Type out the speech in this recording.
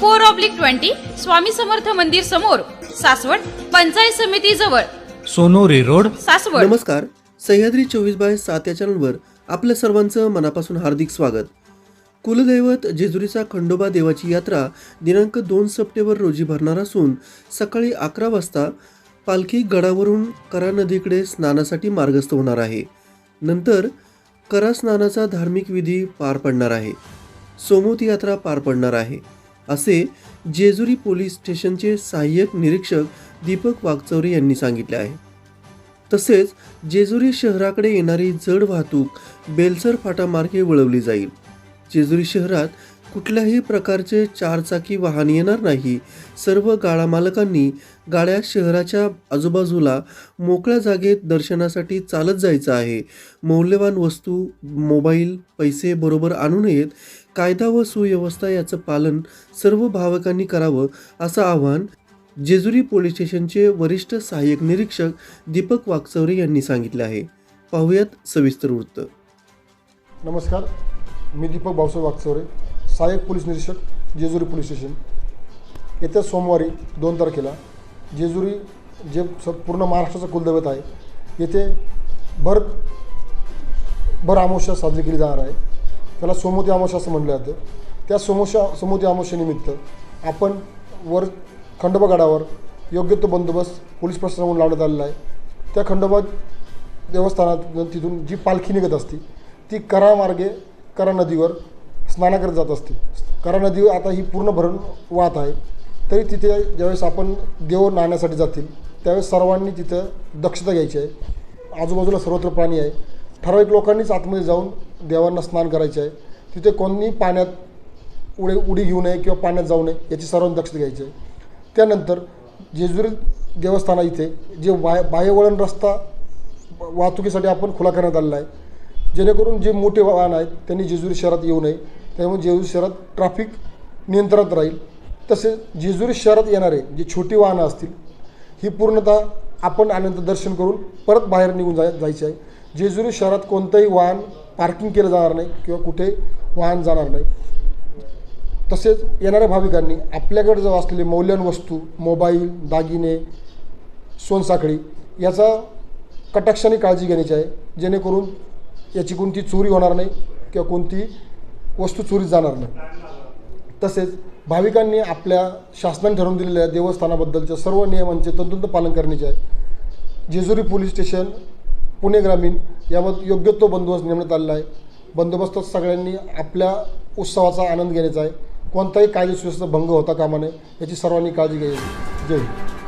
four oblique twenty Swami Samarth मंदिर समोर सासवड पंचायत समिती जवळ. सोनोरी रोड. सासवड. नमस्कार. सह्याद्री चोवीस बाय सात या चॅनलवर आपल्या सर्वांचं मनापासून हार्दिक स्वागत. कुलदैवत जेजुरीचा खंडोबा देवाची यात्रा दिनांक दोन सप्टेंबर रोजी भरणार असून सकाळी अकरा वाजता पालखी गडावरून करा नदीकडे स्नानासाठी मार्गस्थ होणार आहे. नंतर करा स्नानाचा धार्मिक विधी पार पडणार आहे. सोमोत यात्रा पार पडणार आहे. असे जेजुरी पोलीस स्टेशनचे सहाय्यक निरीक्षक दीपक वागचौरे यांनी सांगितले आहे. तसेच जेजुरी शहराकडे येणारी जड वाहतूक बेलसर फाटामार्गे वळवली जाईल. जेजुरी शहरात कुठल्याही प्रकारचे चारचाकी वाहन येणार नाही. सर्व गाळा मालकांनी गाड्या शहराच्या आजूबाजूला मोकळ्या जागेत दर्शनासाठी चालत जायचं आहे. मौल्यवान वस्तू मोबाईल पैसे बरोबर आणू नयेत. कायदा व सुव्यवस्था याचं पालन सर्व भावकांनी करावं असं आवाहन जेजुरी पोलीस स्टेशनचे वरिष्ठ सहाय्यक निरीक्षक दीपक वाकचौरे यांनी सांगितले आहे. पाहुयात सविस्तर वृत्त. नमस्कार. मी दीपक भाऊसाहेब वाकचौरे. सहाय्यक पोलीस निरीक्षक जेजुरी पोलीस स्टेशन. येत्या सोमवारी दोन तारखेला जेजुरी जे स पूर्ण महाराष्ट्राचं कुलदैवत आहे येथे भर भर अमावस्या साजरी केली जाणार आहे. त्याला सोमोती अमावस्या असं म्हटलं जातं. त्या सोमोशा सोमोती अमावस्येनिमित्त आपण वर खंडोबा गडावर योग्य तो बंदोबस्त पोलीस प्रशासनाकडून लावण्यात आलेला आहे. त्या खंडोबा देवस्थानात तिथून जी पालखी निघत असते ती करा मार्गे करा नदीवर स्नानाकडे जात असते. करा नदी आता ही पूर्ण भरून वाहत आहे. तरी तिथे ज्यावेळेस आपण देव नाहण्यासाठी जातील त्यावेळेस सर्वांनी तिथं दक्षता घ्यायची आहे. आजूबाजूला सर्वत्र पाणी आहे. ठराविक लोकांनीच आतमध्ये जाऊन देवांना स्नान करायचे आहे. तिथे कोणी पाण्यात उडे उडी घेऊ नये किंवा पाण्यात जाऊ नये याची सर्वांनी दक्षता घ्यायची आहे. त्यानंतर जेजुरी देवस्थाना इथे जे बाय बाह्यवळण रस्ता वाहतुकीसाठी आपण खुला करण्यात आलेला आहे. जेणेकरून जे मोठे वाहन आहेत त्यांनी जेजुरी शहरात येऊ नये. त्यामुळे जेजुरी शहरात ट्रॅफिक नियंत्रणात राहील. तसेच जेजुरी शहरात येणारे जे छोटी वाहनं असतील ही पूर्णतः आपण आल्यानंतर दर्शन करून परत बाहेर निघून जाय जायचे आहे. जेजुरी शहरात कोणतंही वाहन पार्किंग केलं जाणार नाही किंवा कुठे वाहन जाणार नाही. तसेच येणाऱ्या भाविकांनी आपल्याकडे जर असलेले मौल्यवान वस्तू मोबाईल दागिने सोनसाखळी याचा कटाक्षाने काळजी घेण्याची आहे. जेणेकरून याची कोणती चोरी होणार नाही किंवा कोणती वस्तू चोरी जाणार नाही. तसेच भाविकांनी आपल्या शासनाने ठरवून दिलेल्या देवस्थानाबद्दलच्या सर्व नियमांचे तंतुंत पालन करण्याचे आहे जेजुरी पोलीस स्टेशन पुणे ग्रामीण यामध्ये योग्य तो बंदोबस्त नेमण्यात आलेला आहे. बंदोबस्तात सगळ्यांनी आपल्या उत्सवाचा आनंद घेण्याचा आहे. कोणताही कायदे सुव्यवस्था भंग होता कामा नये याची सर्वांनी काळजी घ्यायची जय हिंद.